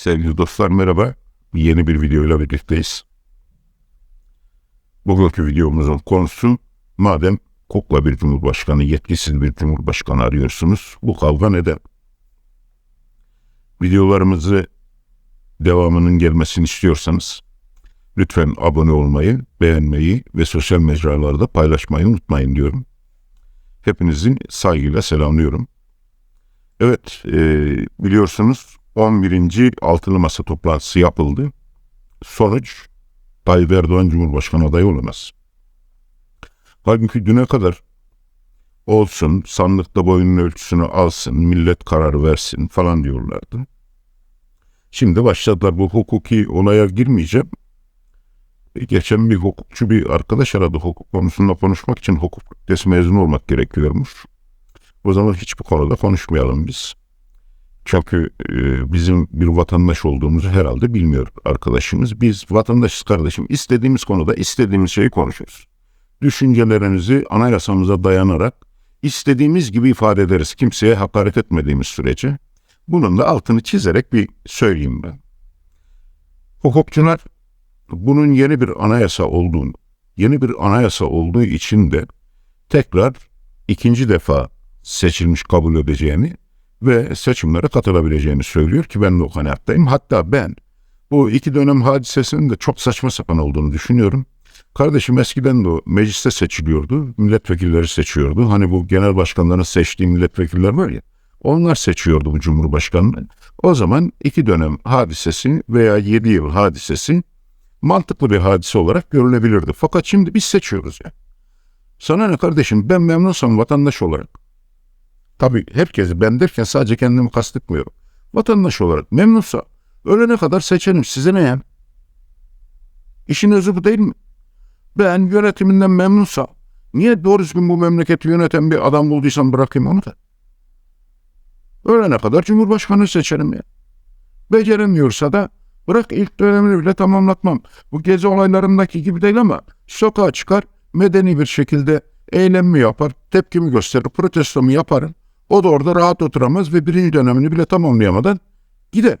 Sevgili dostlar merhaba. Yeni bir videoyla birlikteyiz. Bugünkü videomuzun konusu madem kukla bir cumhurbaşkanı, yetkisiz bir cumhurbaşkanı arıyorsunuz bu kavga neden? Videolarımızı devamının gelmesini istiyorsanız lütfen abone olmayı, beğenmeyi ve sosyal mecralarda paylaşmayı unutmayın diyorum. Hepinizi saygıyla selamlıyorum. Evet, e, biliyorsunuz 11. Altılı Masa toplantısı yapıldı. Sonuç, Tayyip Erdoğan Cumhurbaşkanı adayı olamaz. Halbuki düne kadar olsun, sandıkta boyunun ölçüsünü alsın, millet karar versin falan diyorlardı. Şimdi başladılar bu hukuki olaya girmeyeceğim. Geçen bir hukukçu bir arkadaş aradı hukuk konusunda konuşmak için hukuk fakültesi olmak gerekiyormuş. O zaman hiçbir konuda konuşmayalım biz. Çünkü e, bizim bir vatandaş olduğumuzu herhalde bilmiyor arkadaşımız. Biz vatandaşız kardeşim. İstediğimiz konuda istediğimiz şeyi konuşuruz. Düşüncelerimizi anayasamıza dayanarak istediğimiz gibi ifade ederiz. Kimseye hakaret etmediğimiz sürece. Bunun da altını çizerek bir söyleyeyim ben. Hukukçular bunun yeni bir anayasa olduğunu, yeni bir anayasa olduğu için de tekrar ikinci defa seçilmiş kabul edeceğini ve seçimlere katılabileceğini söylüyor ki ben de o kanaattayım. Hatta ben bu iki dönem hadisesinin de çok saçma sapan olduğunu düşünüyorum. Kardeşim eskiden de o mecliste seçiliyordu, milletvekilleri seçiyordu. Hani bu genel başkanların seçtiği milletvekiller var ya, onlar seçiyordu bu cumhurbaşkanını. O zaman iki dönem hadisesi veya yedi yıl hadisesi mantıklı bir hadise olarak görülebilirdi. Fakat şimdi biz seçiyoruz ya. Sana ne kardeşim ben memnunsam vatandaş olarak. Tabii herkesi ben derken sadece kendimi kastetmiyorum. Vatandaş olarak memnunsa ölene kadar seçelim size ne yani? İşin özü bu değil mi? Ben yönetiminden memnunsa niye doğru düzgün bu memleketi yöneten bir adam bulduysam bırakayım onu da? Ölene kadar Cumhurbaşkanı seçerim ya. Beceremiyorsa da bırak ilk dönemini bile tamamlatmam. Bu gezi olaylarındaki gibi değil ama sokağa çıkar medeni bir şekilde eylemimi yapar, tepkimi gösterir, protestomu yaparım. O da orada rahat oturamaz ve birinci dönemini bile tamamlayamadan gider.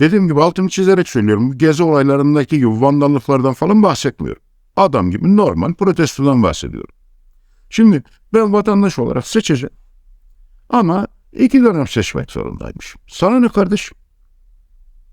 Dediğim gibi altını çizerek söylüyorum. Gezi olaylarındaki gibi vandallıklardan falan bahsetmiyorum. Adam gibi normal protestodan bahsediyorum. Şimdi ben vatandaş olarak seçeceğim. Ama iki dönem seçmek zorundaymışım. Sana ne kardeşim?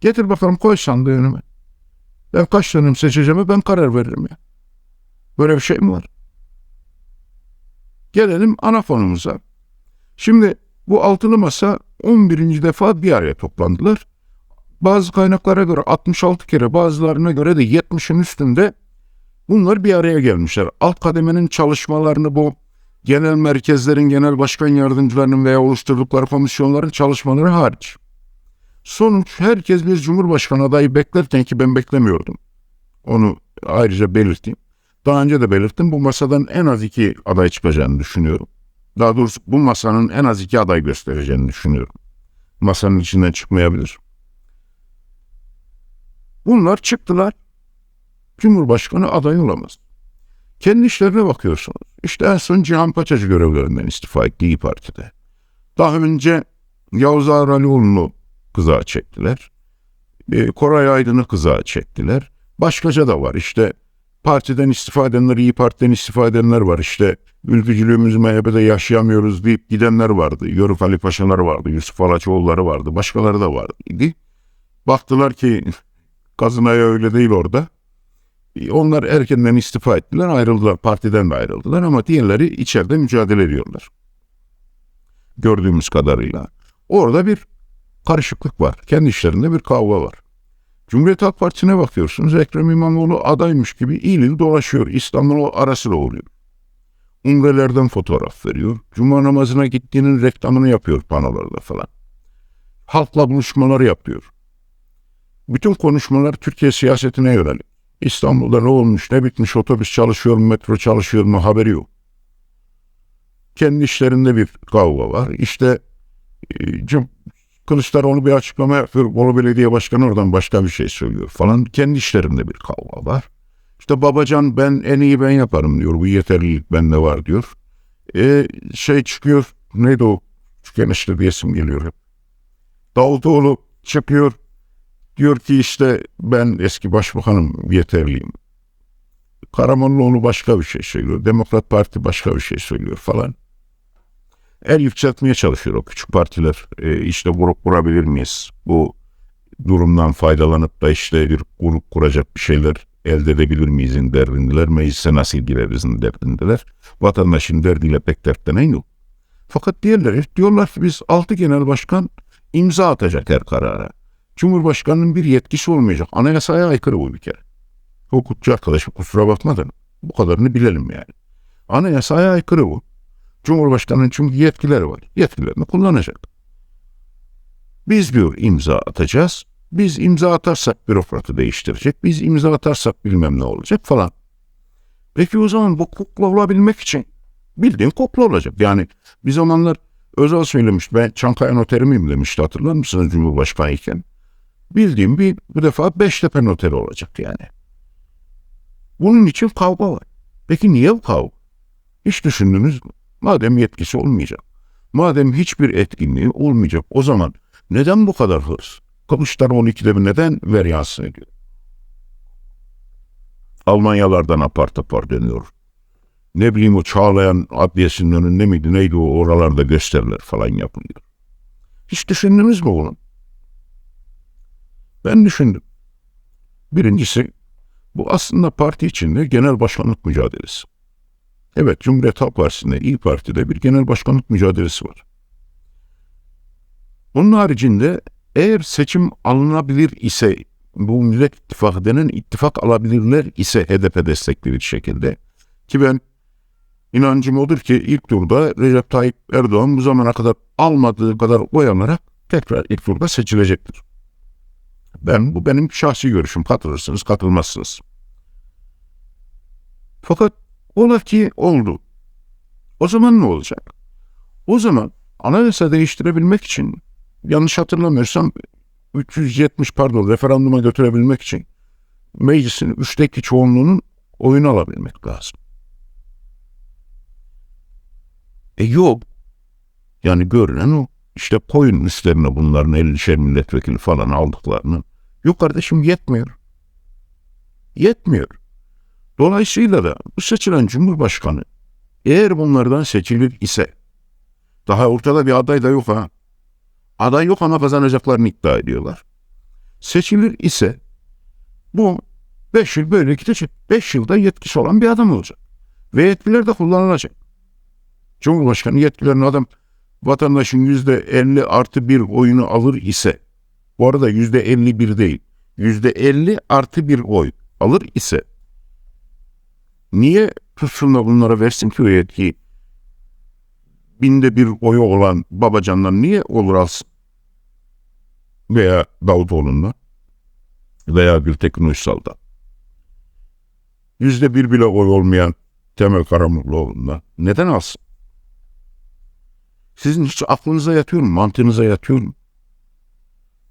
Getir bakalım koy sandığı önüme. Ben kaç dönem seçeceğime ben karar veririm ya. Böyle bir şey mi var? Gelelim ana konumuza. Şimdi bu altılı masa 11. defa bir araya toplandılar. Bazı kaynaklara göre 66 kere bazılarına göre de 70'in üstünde bunlar bir araya gelmişler. Alt kademenin çalışmalarını bu genel merkezlerin, genel başkan yardımcılarının veya oluşturdukları komisyonların çalışmaları hariç. Sonuç herkes bir cumhurbaşkanı adayı beklerken ki ben beklemiyordum. Onu ayrıca belirteyim. Daha önce de belirttim bu masadan en az iki aday çıkacağını düşünüyorum. Daha doğrusu bu masanın en az iki aday göstereceğini düşünüyorum. Masanın içinden çıkmayabilir. Bunlar çıktılar. Cumhurbaşkanı aday olamaz. Kendi işlerine bakıyorsunuz. İşte en son Cihan Paçacı görevlerinden istifa etti İyi Parti'de. Daha önce Yavuz Ağralioğlu'nu kızağa çektiler. E, Koray Aydın'ı kızağa çektiler. Başkaca da var. İşte partiden istifa edenler, İyi Parti'den istifa edenler var. İşte ülkücülüğümüzü MHP'de yaşayamıyoruz deyip gidenler vardı. Yörük Ali Paşalar vardı, Yusuf Alaçoğulları vardı, başkaları da vardı. Baktılar ki Kazınaya öyle değil orada. Onlar erkenden istifa ettiler, ayrıldılar, partiden de ayrıldılar ama diğerleri içeride mücadele ediyorlar. Gördüğümüz kadarıyla. Orada bir karışıklık var. Kendi işlerinde bir kavga var. Cumhuriyet Halk Partisi'ne bakıyorsunuz. Ekrem İmamoğlu adaymış gibi il il dolaşıyor. İstanbul arasıyla oluyor. Umrelerden fotoğraf veriyor. Cuma namazına gittiğinin reklamını yapıyor panolarda falan. Halkla buluşmalar yapıyor. Bütün konuşmalar Türkiye siyasetine yönelik. İstanbul'da ne olmuş, ne bitmiş, otobüs çalışıyor mu, metro çalışıyor mu haberi yok. Kendi işlerinde bir kavga var. İşte e, Kılıçdaroğlu bir açıklama yapıyor. Bolu Belediye Başkanı oradan başka bir şey söylüyor falan. Kendi işlerinde bir kavga var. İşte Babacan ben en iyi ben yaparım diyor. Bu yeterlilik bende var diyor. E, şey çıkıyor. Neydi o? Bir isim geliyor hep. Davutoğlu çıkıyor. Diyor ki işte ben eski başbakanım yeterliyim. Karamollaoğlu başka bir şey söylüyor. Demokrat Parti başka bir şey söylüyor falan. El yükseltmeye çalışıyor o küçük partiler. E, işte grup kurabilir miyiz? Bu durumdan faydalanıp da işte bir grup kuracak bir şeyler elde edebilir miyizin derdindeler. Meclise nasıl girerizin derdindeler. Vatandaşın derdiyle pek dertlenen yok. Fakat diğerleri diyorlar ki biz altı genel başkan imza atacak her karara. Cumhurbaşkanının bir yetkisi olmayacak. Anayasaya aykırı bu bir kere. Hukukçu arkadaşım kusura bakmadan bu kadarını bilelim yani. Anayasaya aykırı bu. Cumhurbaşkanının çünkü yetkileri var. Yetkilerini kullanacak. Biz diyor imza atacağız. Biz imza atarsak bürokratı değiştirecek. Biz imza atarsak bilmem ne olacak falan. Peki o zaman bu kukla olabilmek için bildiğin kukla olacak. Yani bir zamanlar Özal söylemiş. Ben Çankaya noteri miyim demişti hatırlar mısınız Cumhurbaşkanı iken? Bildiğim bir, bir defa Beştepe noteri olacak yani. Bunun için kavga var. Peki niye bu kavga? Hiç düşündünüz mü? Madem yetkisi olmayacak, madem hiçbir etkinliği olmayacak o zaman neden bu kadar hırs? Kılıçdaroğlu ikide bir neden veryansın ediyor? Almanyalardan apar topar dönüyor. Ne bileyim o Çağlayan Adliyesi'nin önünde miydi neydi o oralarda gösteriler falan yapılıyor. Hiç düşündünüz mü bunu? Ben düşündüm. Birincisi bu aslında parti içinde genel başkanlık mücadelesi. Evet Cumhuriyet Halk Partisi'nde İyi Parti'de bir genel başkanlık mücadelesi var. Bunun haricinde eğer seçim alınabilir ise bu Millet İttifakı denen ittifak alabilirler ise HDP destekli şekilde ki ben inancım odur ki ilk turda Recep Tayyip Erdoğan bu zamana kadar almadığı kadar oy alarak tekrar ilk turda seçilecektir. Ben bu benim şahsi görüşüm. Katılırsınız, katılmazsınız. Fakat ola ki oldu. O zaman ne olacak? O zaman anayasa değiştirebilmek için yanlış hatırlamıyorsam 370 pardon referanduma götürebilmek için meclisin üçteki çoğunluğunun oyunu alabilmek lazım. E yok. Yani görünen o. İşte koyun üstlerine bunların 50'şer milletvekili falan aldıklarını. Yok kardeşim yetmiyor. Yetmiyor. Dolayısıyla da bu seçilen Cumhurbaşkanı eğer bunlardan seçilir ise daha ortada bir aday da yok ha. Aday yok ama kazanacaklarını iddia ediyorlar. Seçilir ise bu 5 yıl böyle gidecek. 5 yılda yetkisi olan bir adam olacak. Ve yetkiler de kullanılacak. Cumhurbaşkanı yetkilerini adam vatandaşın yüzde 50 artı bir oyunu alır ise bu arada yüzde 51 değil yüzde 50 artı bir oy alır ise niye tutsun da bunlara versin ki o yetkiyi? Binde bir oyu olan Babacan'dan niye olur alsın? Veya Davutoğlu'ndan veya Gültekin Uysal'dan. Yüzde bir bile oy olmayan Temel Karamollaoğlu'ndan neden alsın? Sizin hiç aklınıza yatıyor mu? Mantığınıza yatıyor mu?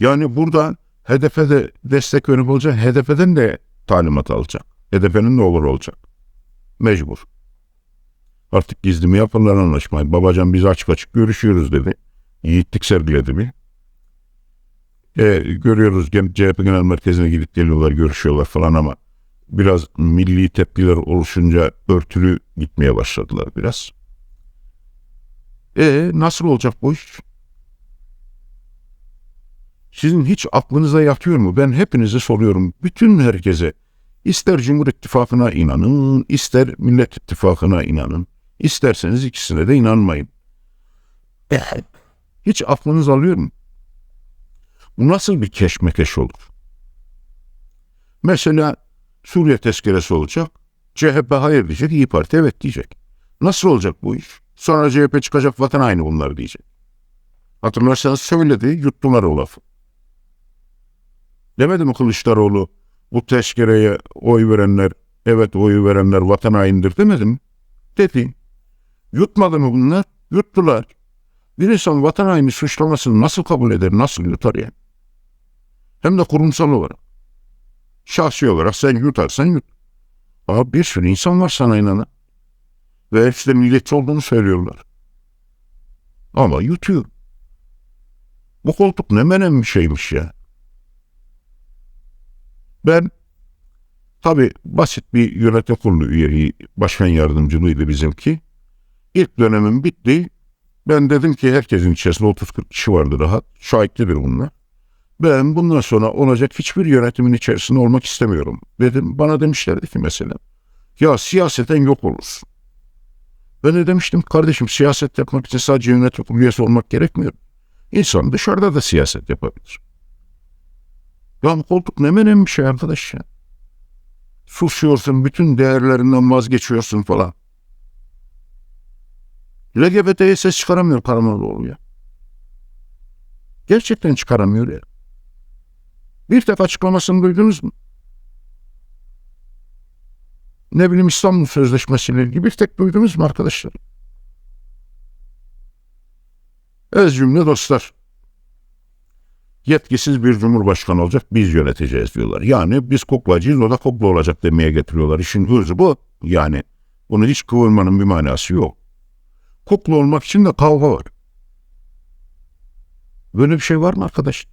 Yani burada HDP'de de destek verip olacak. HDP'den de talimat alacak. HDP'nin de olur olacak. Mecbur. Artık gizli mi yaparlar anlaşmayı. Babacan biz açık açık görüşüyoruz dedi. Yiğitlik sergiledi mi? E, görüyoruz CHP Genel Merkezi'ne gidip geliyorlar, görüşüyorlar falan ama biraz milli tepkiler oluşunca örtülü gitmeye başladılar biraz. E nasıl olacak bu iş? Sizin hiç aklınıza yatıyor mu? Ben hepinize soruyorum. Bütün herkese. İster Cumhur İttifakı'na inanın, ister Millet İttifakı'na inanın. İsterseniz ikisine de inanmayın. Hiç aklınız alıyor mu? Bu nasıl bir keşmekeş olur? Mesela Suriye tezkeresi olacak. CHP hayır diyecek, İyi Parti evet diyecek. Nasıl olacak bu iş? Sonra CHP çıkacak vatan aynı bunlar diyecek. Hatırlarsanız söyledi, yuttular o lafı. Demedi mi Kılıçdaroğlu bu tezkereye oy verenler, evet oy verenler vatan haindir demedi mi? Dedi. Yutmadı mı bunlar? Yuttular. Bir insan vatan haini suçlamasını nasıl kabul eder, nasıl yutar yani? Hem de kurumsal olarak. Şahsi olarak sen yutarsan yut. Ama bir sürü insan var sana inanan. Ve hepsi de milliyetçi olduğunu söylüyorlar. Ama yutuyor. Bu koltuk ne menem bir şeymiş ya. Ben tabi basit bir yönetim kurulu üyeliği, başkan yardımcılığıydı bizimki. İlk dönemim bitti. Ben dedim ki herkesin içerisinde 30-40 kişi vardı rahat. Şahitlidir bunlar. Ben bundan sonra olacak hiçbir yönetimin içerisinde olmak istemiyorum. Dedim, bana demişlerdi ki mesela, ya siyaseten yok olursun. Ben de demiştim kardeşim siyaset yapmak için sadece yönetim üyesi olmak gerekmiyor. İnsan dışarıda da siyaset yapabilir. Ya koltuk ne menem bir şey arkadaş ya. Susuyorsun, bütün değerlerinden vazgeçiyorsun falan. LGBT'ye ses çıkaramıyor Karamoğluoğlu ya. Gerçekten çıkaramıyor ya. Bir tek açıklamasını duydunuz mu? Ne bileyim İstanbul Sözleşmesi ile ilgili bir tek duydunuz mu arkadaşlar? Ez cümle dostlar. Yetkisiz bir cumhurbaşkanı olacak, biz yöneteceğiz diyorlar. Yani biz kuklacıyız, o da kukla olacak demeye getiriyorlar. İşin hırzı bu. Yani bunu hiç kıvırmanın bir manası yok. Kukla olmak için de kavga var. Böyle bir şey var mı arkadaş?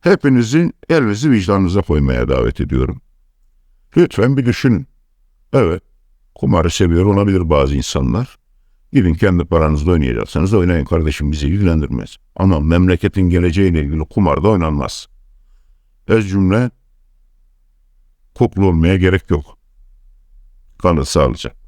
Hepinizi elinizi vicdanınıza koymaya davet ediyorum. Lütfen bir düşünün. Evet, kumarı seviyor olabilir bazı insanlar. Gidin kendi paranızla oynayacaksanız oynayın kardeşim bizi ilgilendirmez. Ama memleketin geleceğiyle ilgili kumarda oynanmaz. Ez cümle kuklu olmaya gerek yok. Kanı sağlayacak.